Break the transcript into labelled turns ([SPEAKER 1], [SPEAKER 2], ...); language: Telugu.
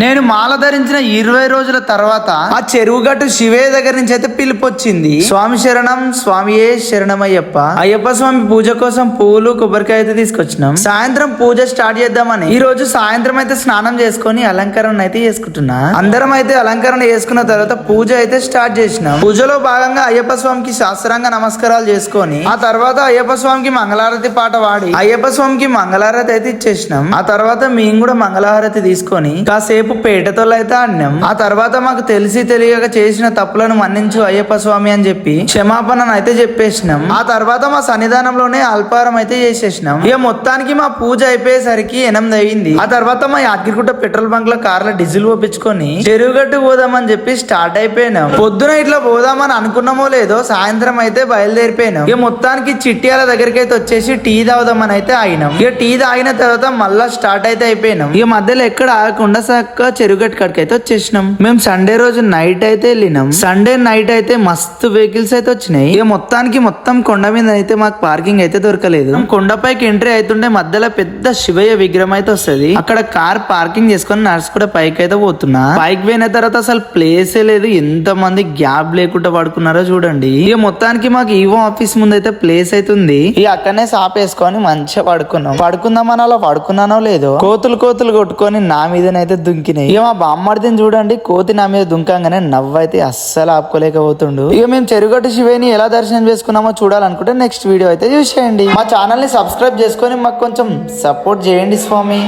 [SPEAKER 1] నేను మాల ధరించిన ఇరవై రోజుల తర్వాత ఆ చెరువు గట్టు శివయ్య దగ్గర నుంచి అయితే పిలుపు వచ్చింది స్వామి శరణం స్వామియే శరణమయ్యప్ప. అయ్యప్ప స్వామి పూజ కోసం పూలు కొబ్బరికాయ అయితే తీసుకొచ్చినాం. సాయంత్రం పూజ స్టార్ట్ చేద్దామని. ఈ రోజు సాయంత్రం అయితే స్నానం చేసుకొని అలంకరణ అయితే చేసుకుంటున్నా. అందరం అయితే అలంకరణ చేసుకున్న తర్వాత పూజ అయితే స్టార్ట్ చేసినాం. పూజలో భాగంగా అయ్యప్ప స్వామికి శాస్త్రాంగ నమస్కారాలు చేసుకొని ఆ తర్వాత అయ్యప్ప స్వామికి మంగళారతి పాట పాడి అయ్యప్ప స్వామికి మంగళారతి అయితే ఇచ్చేసినాం. ఆ తర్వాత మేము కూడా మంగళహారతి తీసుకొని కాసేపు పేటతో పేటతోలైతే ఆడినాం ఆ తర్వాత మాకు తెలిసి తెలియక చేసిన తప్పులను మన్నించు అయ్యప్ప స్వామి అని చెప్పి క్షమాపణను అయితే చెప్పేసినాం. ఆ తర్వాత మా సన్నిధానంలోనే అల్పారం అయితే చేసేసినాం. ఇక మొత్తానికి మా పూజ అయిపోయేసరికి ఎనిమిది అయింది. ఆ తర్వాత మా యాదగిరిగుట్ట పెట్రోల్ బంక్లో కార్ల డీజిల్ పోపించుకొని చెరువుగట్టు పోదామని చెప్పి స్టార్ట్ అయిపోయినాం. పొద్దున ఇట్లా పోదామని అనుకున్నామో లేదో సాయంత్రం అయితే బయలుదేరిపోయినాం. ఇక మొత్తానికి చిట్యాల దగ్గరికి అయితే వచ్చేసి టీ తాగుదామని అయితే ఆగినాం. ఇక టీ తాగిన తర్వాత మళ్ళా స్టార్ట్ అయితే అయిపోయినాం. ఇక మధ్యలో ఎక్కడ ఆగకుండా చక్కగా చెరువుగట్టు కాడికి అయితే వచ్చేసినాం. మేము సండే రోజు నైట్ అయితే వెళ్ళినాం. సండే నైట్ అయితే మస్తు వెహికల్స్ అయితే వచ్చినాయి. ఇక మొత్తానికి మొత్తం కొండ మీద అయితే మాకు పార్కింగ్ అయితే దొరకలేదు. కొండపైకి ఎంట్రీ అవుతుంటే మధ్యలో పెద్ద శివయ్య విగ్రహం అయితే వస్తది. అక్కడ కార్ పార్కింగ్ చేసుకొని నర్స్ కూడా పైకి అయితే పోతున్నా. పైకి పోయిన తర్వాత అసలు ప్లేసే లేదు. ఎంత మంది గ్యాప్ లేకుండా పడుకున్నారో చూడండి. ఇక మొత్తానికి మాకు ఈవో ఆఫీస్ ముందు అయితే ప్లేస్ అయితే ఉంది. ఇక అక్కడనే షాప్ వేసుకొని మంచిగా పడుకున్నాం. పడుకుందామని అలా పడుకున్నానో లేదో కోతులు కోతులు కొట్టుకొని నా మీదనైతే దుంకినాయి ఇక మా బామ్మడిదిని చూడండి కోతి నా మీద దుంకంగానే నవ్వైతే అస్సలు ఆపుకోలేకపోతుండు. ఇక మేము చెరుగట్టు శివేని ఎలా దర్శనం చేసుకున్నామో చూడాలనుకుంటే నెక్స్ట్ వీడియో అయితే చూసేయండి. మా ఛానల్ని సబ్స్క్రైబ్ చేసుకొని మాకు కొంచెం సపోర్ట్ చేయండి స్వామి.